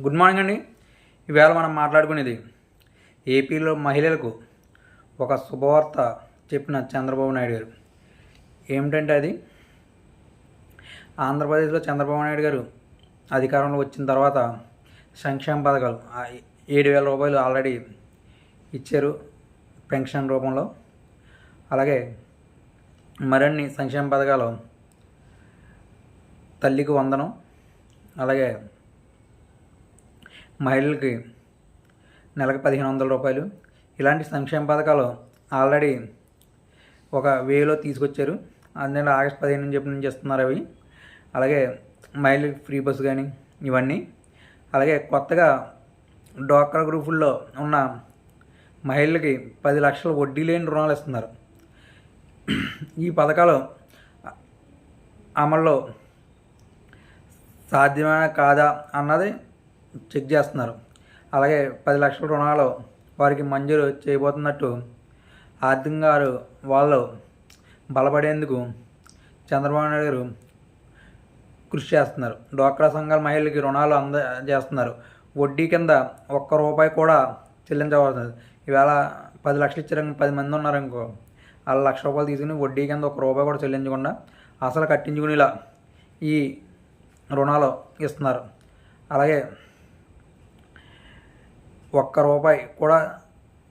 Good morning అండి. ఈవేళ మనం మాట్లాడుకునేది ఏపీలో మహిళలకు ఒక శుభవార్త చెప్పిన చంద్రబాబు నాయుడు గారు. ఏమిటంటే అది? ఆంధ్రప్రదేశ్లో చంద్రబాబు నాయుడు గారు అధికారంలో వచ్చిన తర్వాత సంక్షేమ పథకాలు ఏడు వేల రూపాయలు ఆల్రెడీ ఇచ్చారు పెన్షన్ రూపంలో. అలాగే మరిన్ని సంక్షేమ పథకాలు తల్లికి వందనం అలాగే మహిళలకి నెలకు పదిహేను వందల రూపాయలు. ఇలాంటి సంక్షేమ పథకాలు ఆల్రెడీ ఒక వేలో తీసుకొచ్చారు. అందులో ఆగస్ట్ పదిహేను నుంచి చెప్పి నుంచి ఇస్తున్నారు అవి. అలాగే మహిళలకి ఫ్రీ బస్సు కానీ ఇవన్నీ. అలాగే కొత్తగా డ్వాక్రా గ్రూపుల్లో ఉన్న మహిళలకి పది లక్షల వడ్డీ లేని రుణాలు ఇస్తున్నారు. ఈ పథకాలు అమల్లో సాధ్యమేనా కాదా అన్నది చెక్ చేస్తున్నారు. అలాగే పది లక్షల రుణాలు వారికి మంజూరు చేయబోతున్నట్టు ఆర్థిక గారు వాళ్ళు బలపడేందుకు చంద్రబాబు నాయుడు గారు కృషి చేస్తున్నారు. డ్వాక్రా సంఘాల మహిళలకి రుణాలు అందజేస్తున్నారు. వడ్డీ కింద ఒక్క రూపాయి కూడా చెల్లించవలసింది ఈవేళ పది లక్షలు ఇచ్చారు పది మంది ఉన్నారనుకో అలా లక్ష రూపాయలు తీసుకుని వడ్డీ కింద ఒక రూపాయి కూడా చెల్లించకుండా అసలు కట్టించుకునేలా ఈ రుణాలు ఇస్తున్నారు. అలాగే ఒక్క రూపాయి కూడా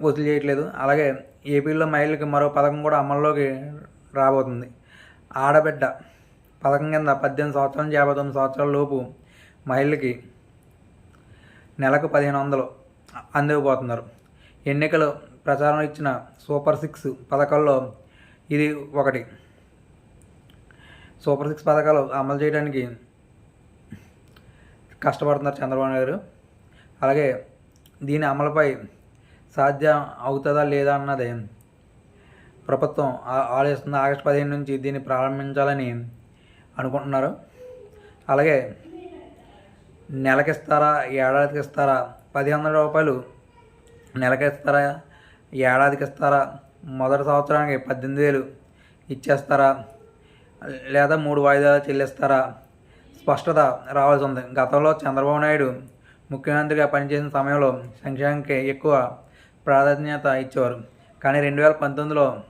వసూలు చేయట్లేదు. అలాగే ఏపీలో మహిళలకు మరో పథకం కూడా అమల్లోకి రాబోతుంది. ఆడబిడ్డ పథకం కింద పద్దెనిమిది సంవత్సరాల నుంచి యాభై తొమ్మిది సంవత్సరాల లోపు మహిళలకి నెలకు పదిహేను వందలు అందివ్వబోతున్నారు. ఎన్నికలు ప్రచారం ఇచ్చిన సూపర్ సిక్స్ పథకాల్లో ఇది ఒకటి. సూపర్ సిక్స్ పథకాలు అమలు చేయడానికి కష్టపడుతున్నారు చంద్రబాబు నాయుడు గారు. అలాగే దీని అమలుపై సాధ్యం అవుతుందా లేదా అన్నది ప్రభుత్వం ఆలోచిస్తుంది. ఆగస్టు పదిహేను నుంచి దీన్ని ప్రారంభించాలని అనుకుంటున్నారు. అలాగే నెలకిస్తారా ఏడాదికి ఇస్తారా? పది వందల రూపాయలు నెలకిస్తారా ఏడాదికి ఇస్తారా? మొదటి సంవత్సరానికి పద్దెనిమిది వేలు ఇచ్చేస్తారా? లేదా మూడు వాయిదాలు చెల్లిస్తారా? స్పష్టత రావాల్సి ఉంది. గతంలో చంద్రబాబు నాయుడు ముఖ్యమంత్రిగా పనిచేసిన సమయంలో సంక్షేమంకి ఎక్కువ ప్రాధాన్యత ఇచ్చేవారు. కానీ రెండు వేల పంతొమ్మిదిలో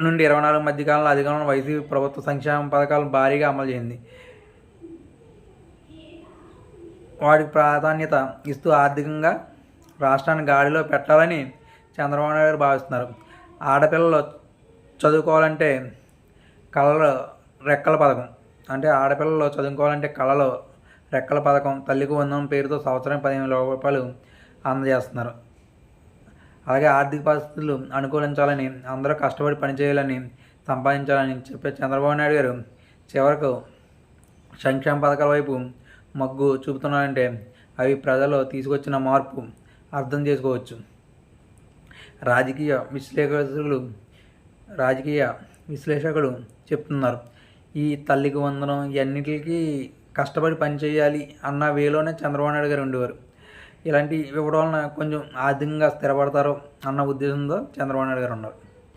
నుండి ఇరవై నాలుగు మధ్య కాలంలో అధికారంలో వైసీపీ ప్రభుత్వ సంక్షేమ పథకాలు భారీగా అమలు చేసింది. వాటికి ప్రాధాన్యత ఇస్తూ ఆర్థికంగా రాష్ట్రాన్ని గాడిలో పెట్టాలని చంద్రబాబు నాయుడు గారు భావిస్తున్నారు. ఆడపిల్లలు చదువుకోవాలంటే కళలు రెక్కల పథకం. అంటే ఆడపిల్లలు చదువుకోవాలంటే కళలు రెక్కల పథకం తల్లికి వందనం పేరుతో సంవత్సరం పదిహేను రూపాయలు అందజేస్తున్నారు. అలాగే ఆర్థిక పరిస్థితులు అనుకూలించాలని అందరూ కష్టపడి పనిచేయాలని సంపాదించాలని చెప్పే చంద్రబాబు నాయుడు గారు చివరకు సంక్షేమ పథకాల వైపు మగ్గు చూపుతున్నారంటే అవి ప్రజలు తీసుకొచ్చిన మార్పు అర్థం చేసుకోవచ్చు. రాజకీయ విశ్లేషకులు రాజకీయ విశ్లేషకులు చెప్తున్నారు. ఈ తల్లికి వందనం ఇవన్నిటికీ కష్టపడి పని చేయాలి అన్న వేలోనే చంద్రబాబు నాయుడు గారు ఉండేవారు. ఇలాంటి ఇవ్వడం వలన కొంచెం ఆర్థికంగా స్థిరపడతారు అన్న ఉద్దేశంతో చంద్రబాబు నాయుడు గారు ఉన్నారు.